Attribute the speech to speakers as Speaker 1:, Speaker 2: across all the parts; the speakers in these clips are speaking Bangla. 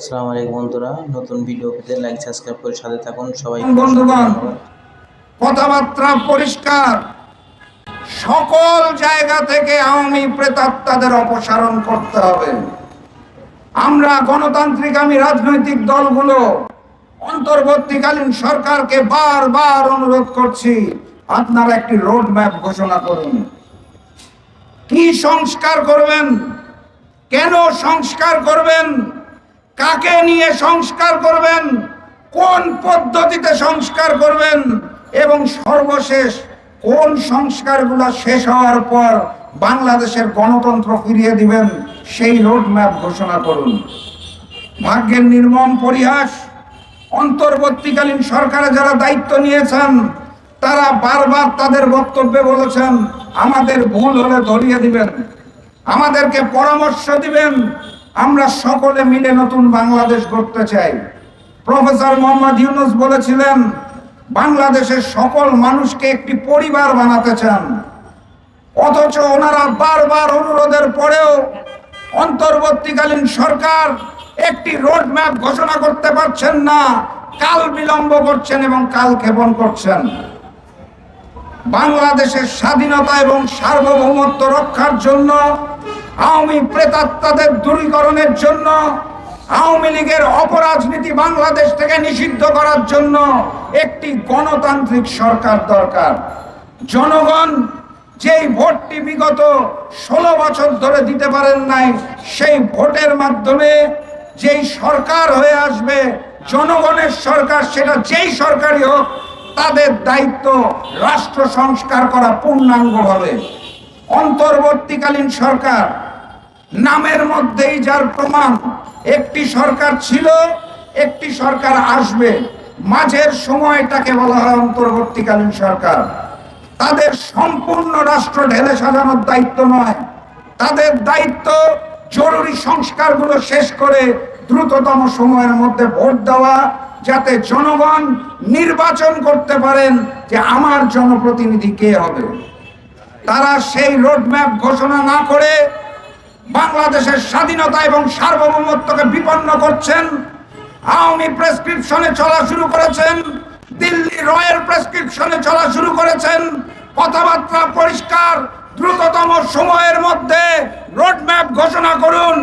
Speaker 1: আসসালামু আলাইকুম বন্ধুরা নতুন ভিডিও পেতে লাইক সাবস্ক্রাইব করে সাথে থাকুন। সবাই
Speaker 2: বন্ধুগণ কথাবার্তা পরিষ্কার। সকল জায়গা থেকে আওয়ামী প্রেতাত্মাদের অপসারণ করতে হবে। আমরা গণতান্ত্রিকামী রাজনৈতিক দলগুলো অন্তর্বর্তীকালীন সরকারকে বারবার অনুরোধ করছি আপনারা একটি রোড ম্যাপ ঘোষণা করুন। কি সংস্কার করবেন? কেন সংস্কার করবেন? কাকে নিয়ে সংস্কার করবেন? কোন পদ্ধতিতে সংস্কার করবেন? এবং সর্বশেষ কোন সংস্কারগুলো শেষ হওয়ার পর বাংলাদেশের গণতন্ত্র ফিরিয়ে দিবেন? সেই রোড ম্যাপ ঘোষণা করুন। ভাগ্যের নির্মম পরিহাস, অন্তর্বর্তীকালীন সরকারে যারা দায়িত্ব নিয়েছেন, তারা বারবার তাদের বক্তব্যে বলেছেন, আমাদের ভুল হলে ধরিয়ে দিবেন। আমাদেরকে পরামর্শ দিবেন আমরা সকলে মিলে নতুন বাংলাদেশ গড়তে চাই। প্রফেসর মোহাম্মদ ইউনুস বলেছিলেন, বাংলাদেশের সকল মানুষকে একটি পরিবার বানাতে চান। অথচ ওনারা বারবার অনুরোধের পরেও অন্তর্বর্তীকালীন সরকার একটি রোড ম্যাপ ঘোষণা করতে পারছেন না, কাল বিলম্ব করছেন এবং কাল ক্ষেপণ করছেন। বাংলাদেশের স্বাধীনতা এবং সার্বভৌমত্ব রক্ষার জন্য আওয়ামী প্রেতাত্মাদের দূরীকরণের জন্য, আওয়ামী লীগের অপরাজনীতি বাংলাদেশ থেকে নিষিদ্ধ করার জন্য একটি গণতান্ত্রিক সরকার দরকার। জনগণ যেই ভোটটি বিগত ষোলো বছর ধরে দিতে পারেন নাই, সেই ভোটের মাধ্যমে যেই সরকার হয়ে আসবে, জনগণের সরকার, সেটা যেই সরকারই হোক, তাদের দায়িত্ব রাষ্ট্র সংস্কার করা পূর্ণাঙ্গভাবে অন্তর্বর্তীকালীন সরকার নামের মধ্যেই যার প্রমাণ, একটি সরকার ছিল, একটি সরকার আসবে। মাঝের সময়টাকে বলা হয় অন্তর্বর্তীকালীন সরকার। তাদের সম্পূর্ণ রাষ্ট্র ঢেলে সাজানোর দায়িত্ব নয়। তাদের দায়িত্ব জরুরি সংস্কারগুলো শেষ করে দ্রুততম সময়ের মধ্যে ভোট দেওয়া, যাতে জনগণ নির্বাচন করতে পারেন যে আমার জনপ্রতিনিধি কে হবে। তারা সেই রোডম্যাপ ঘোষণা না করে বাংলাদেশের স্বাধীনতা এবং সার্বভৌমত্বকে বিপন্ন করছেন, আওয়ামী প্রেসক্রিপশনে চলা শুরু করেছেন, দিল্লি রয়ের প্রেসক্রিপশনে চলা শুরু করেছেন, কথাবার্তা পরিষ্কার, দ্রুততম সময়ের মধ্যে রোডম্যাপ ঘোষণা করুন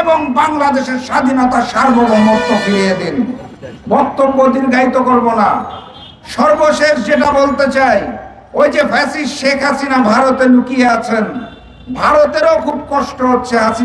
Speaker 2: এবং বাংলাদেশের স্বাধীনতা সার্বভৌমত্ব ফিরিয়ে দিন। বক্তব্য দীর্ঘায়িত করব না। সর্বশেষ যেটা বলতে চাই, ওই যে ফ্যাসিস্ট শেখ হাসিনা ভারতে লুকিয়ে আছেন। ভারতেরও খুব কষ্ট হচ্ছে হাসিনা